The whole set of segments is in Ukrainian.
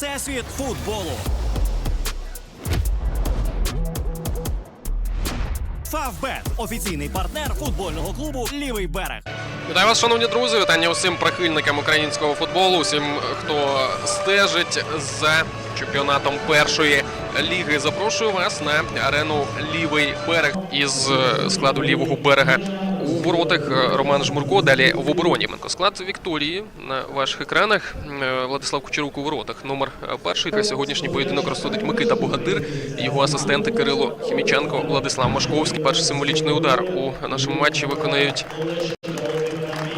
Всесвіт футболу. Фавбет офіційний партнер футбольного клубу Лівий берег. Вітаю вас, шановні друзі. Вітання усім прихильникам українського футболу, усім, хто стежить за чемпіонатом першої ліги. Запрошую вас на арену Лівий берег із е, складу лівого берега. У воротах е, Роман Жмурко, далі в обороні. Склад Вікторії на ваших екранах. Е, Владислав Кучерук у воротах. Номер е, перший. На сьогоднішній поєдинок розсудить Микита Богатир, його асистенти Кирило Хіміченко, Владислав Машковський. Перший символічний удар у нашому матчі виконають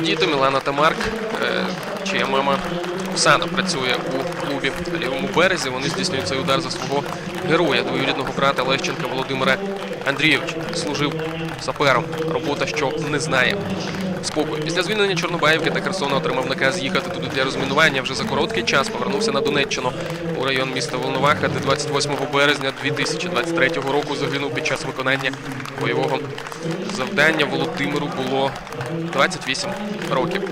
Діти Мілана та Марк, е, чия мама Оксана працює у клубі лівому березі. Вони здійснюють цей удар за свого героя, двоюрідного брата Лещенка Володимира Андрійовича. Служив сапером. Робота, що не знає спокою. Після звільнення Чорнобаївки та Херсона отримав наказ їхати туди для розмінування. Вже за короткий час повернувся на Донеччину у район міста Волноваха, де 28 березня 2023 року загинув під час виконання бойового завдання. Володимиру було 28 років.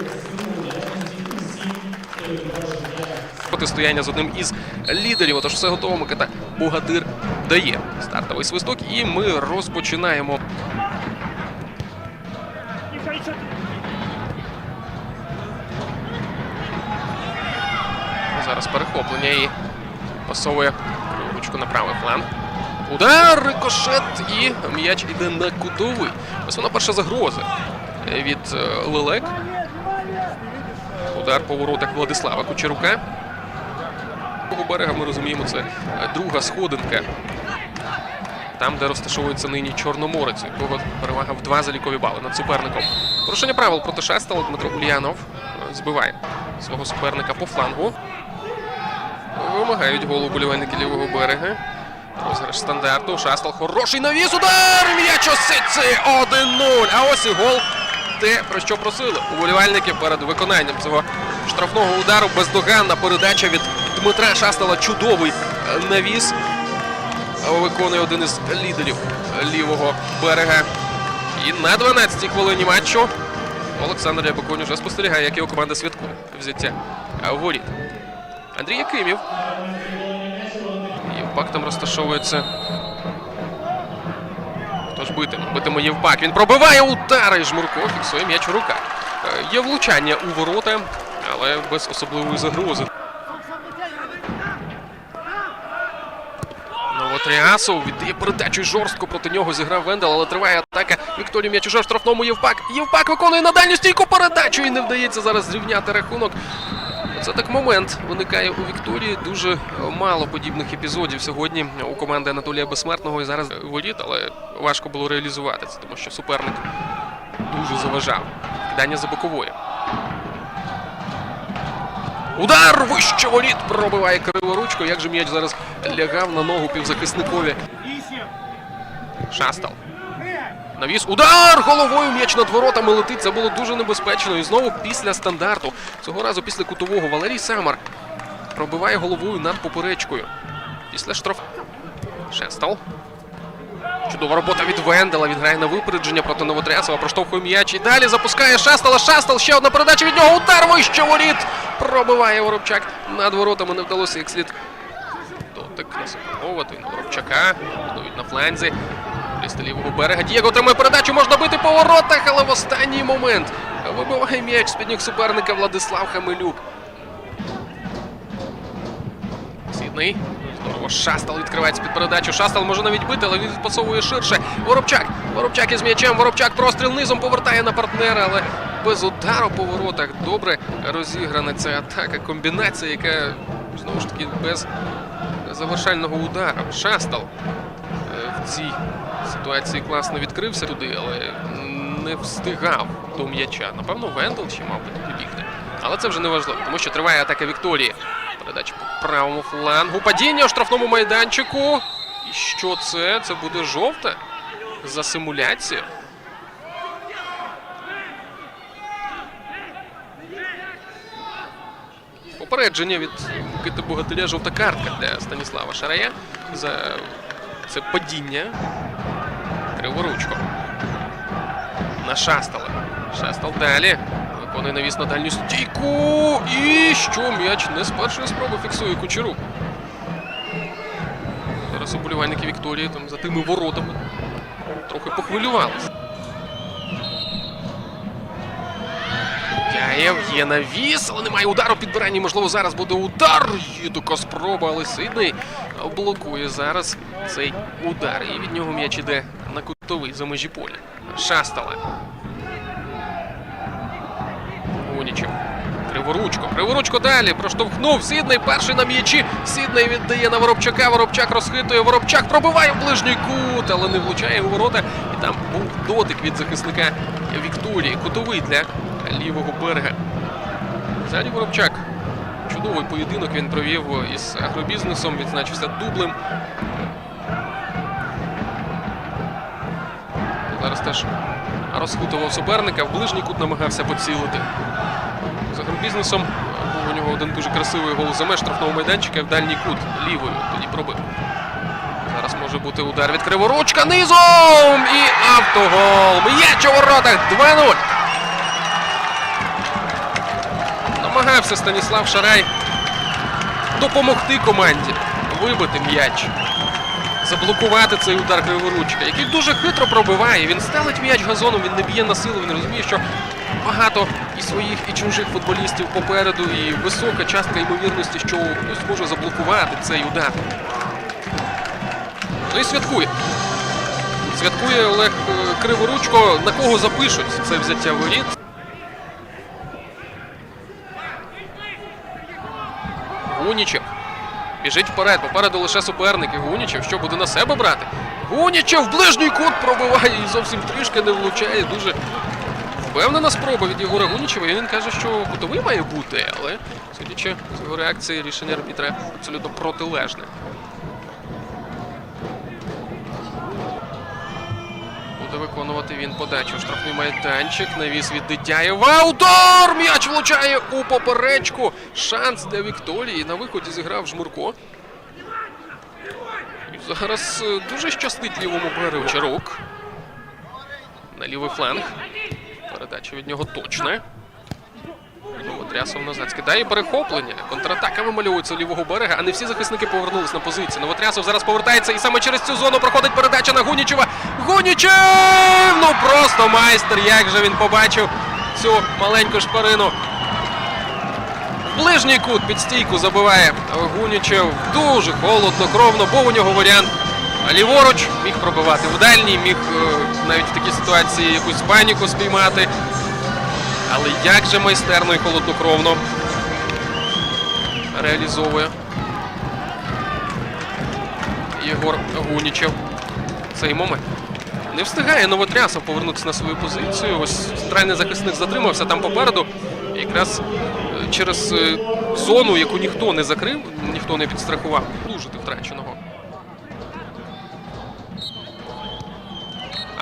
Протистояння з одним із лідерів. Отож, все готово. Микита Богатир дає стартовий свисток, і ми розпочинаємо. Зараз перехоплення і пасовує ручку на правий фланг. Удар, рикошет і м'яч іде на кутовий. Ось вона перша загроза від е, Лелек. Удар по воротах Владислава Кучерука. Берега ми розуміємо, це е, друга сходинка. Там, де розташовується нині Чорноморець, якого перевага в два залікові бали над суперником. Порушення правил проти Шестала Дмитро Ульянов е, збиває свого суперника по флангу. Вимагають голу болівальники лівого берега. Розіграш стандарту. Шастал хороший навіс. Удар! М'яч у 1-0. А ось і гол. Те, про що просили уболівальники перед виконанням цього штрафного удару. Бездоганна передача від Дмитра Шастала. Чудовий е, навіс. Виконує один із лідерів лівого берега. І на 12-й хвилині матчу Олександр Рябоконь вже спостерігає, як його команда святкує взяття е, воріт. Андрій Якимів. Євпак там розташовується. Хто ж битиме? Битиме Євпак. Він пробиває удари. Жмурко фіксує м'яч в руках. Е, Є влучання у ворота, але без особливої загрози. Новотріасов віддає передачу жорстко проти нього зіграв Вендел, але триває атака. Вікторій м'яч уже в штрафному Євпак. Євпак виконує на дальню стійку передачу і не вдається зараз зрівняти рахунок. Це так момент виникає у Вікторії. Дуже мало подібних епізодів сьогодні у команди Анатолія Безсмертного і зараз воріт, але важко було реалізувати це, тому що суперник дуже заважав. Кидання за бокової. Удар вище воріт пробиває криворучко. Як же м'яч зараз лягав на ногу півзахисникові. Шастал. Навіс. Удар! Головою м'яч над воротами летить. Це було дуже небезпечно. І знову після стандарту. Цього разу після кутового Валерій Самар пробиває головою над поперечкою. Після штраф. Шестал. Чудова робота від Вендела. Він грає на випередження проти Новотрясова. Проштовхує м'яч. І далі запускає Шастала. Шастал. Ще одна передача від нього. Удар вище воріт. Пробиває Воробчак. Над воротами не вдалося як слід. Дотик на Соколова, на Воробчака. Будують на фланзі. Лісти лівого берега. Дієго отримує передачу. Можна бити по воротах, але в останній момент вибиває м'яч з-під ніг суперника Владислав Хамелюк. Сідний. Здорово. Шастал відкривається під передачу. Шастал може навіть бити, але він відпасовує ширше. Воробчак. Воробчак із м'ячем. Воробчак простріл низом повертає на партнера, але без удару по воротах. Добре розіграна ця атака. Комбінація, яка знову ж таки без завершального удару. Шастал е, в цій ситуації класно відкрився туди, але не встигав до м'яча. Напевно, Вендел ще мав би туди бігти. Але це вже не важливо, тому що триває атака Вікторії. Передача по правому флангу. Падіння у штрафному майданчику. І що це? Це буде жовта за симуляцію. Попередження від Микити Богатиря жовта картка для Станіслава Шарая за це падіння. Криворучко. На Шастала. Шастал далі. Виконує навіс на дальню стійку. І що м'яч не з першої спроби фіксує Кучерук. Зараз уболівальники Вікторії там за тими воротами трохи похвилювалися. Яєв є навіс, але немає удару підбирання. Можливо, зараз буде удар. Є така спроба, але Сидней блокує зараз цей удар. І від нього м'яч іде на кутовий за межі поля. Шастала. Гунічев. Криворучко. Криворучко далі. Проштовхнув. Сідней перший на м'ячі. Сідней віддає на Воробчака. Воробчак розхитує. Воробчак пробиває в ближній кут, але не влучає у ворота. І там був дотик від захисника Вікторії. Кутовий для лівого берега. Взагалі Воробчак. Чудовий поєдинок він провів із агробізнесом, відзначився дублем. Зараз теж розхитував суперника, в ближній кут намагався поцілити. За агробізнесом був у нього один дуже красивий гол за меж штрафного майданчика в дальній кут лівою тоді пробив. Зараз може бути удар від Криворучка низом і автогол. М'яч у воротах 2-0. Намагався Станіслав Шарай допомогти команді вибити м'яч, заблокувати цей удар Криворучка, який дуже хитро пробиває. Він стелить м'яч газоном, він не б'є на силу, він розуміє, що багато і своїх, і чужих футболістів попереду, і висока частка ймовірності, що хтось може заблокувати цей удар. Ну і святкує. Святкує Олег е, Криворучко. На кого запишуть це взяття воріт. Гунічев. Біжить вперед. Попереду лише суперник. І Гунічев. Що буде на себе брати? Гунічев ближній кут пробиває і зовсім трішки не влучає. Дуже впевнена спроба від Єгора Гунічева. І він каже, що кутовий має бути, але судячи з його реакції, рішення арбітра абсолютно протилежне. Виконувати він подачу. Штрафний майданчик. Навіс від Дитяєва. Удар! М'яч влучає у поперечку. Шанс для Вікторії. На виході зіграв Жмурко. І зараз е, дуже щастить лівому берегу Чарук. На лівий фланг. Передача від нього точна. Новотрясов назад скидає перехоплення. Контратака вимальовується лівого берега, а не всі захисники повернулись на позиції. Новотрясов зараз повертається і саме через цю зону проходить передача на Гунічева. Гунічев! Ну просто майстер! Як же він побачив цю маленьку шпарину. Ближній кут під стійку забиває Гунічев. Дуже холоднокровно, був у нього варіант. Ліворуч міг пробивати в дальній, міг е, навіть в такій ситуації якусь паніку спіймати. Але як же майстерно і холоднокровно реалізовує Єгор Гунічев цей момент. Не встигає Новотрясов повернутися на свою позицію. Ось центральний захисник затримався там попереду. Якраз е, через е, зону, яку ніхто не закрив, ніхто не підстрахував, служити втраченого.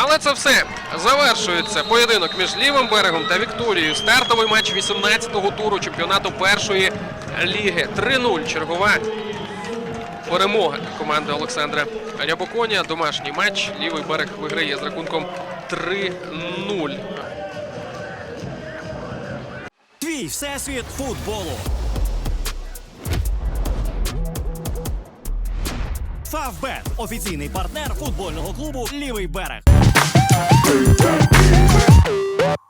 Але це все завершується поєдинок між лівим берегом та Вікторією. Стартовий матч 18-го туру чемпіонату першої ліги. 3-0 чергова перемога команди Олександра Рябоконя. Домашній матч. Лівий берег виграє з рахунком 3-0. Твій всесвіт футболу. Фавбет офіційний партнер футбольного клубу Лівий берег.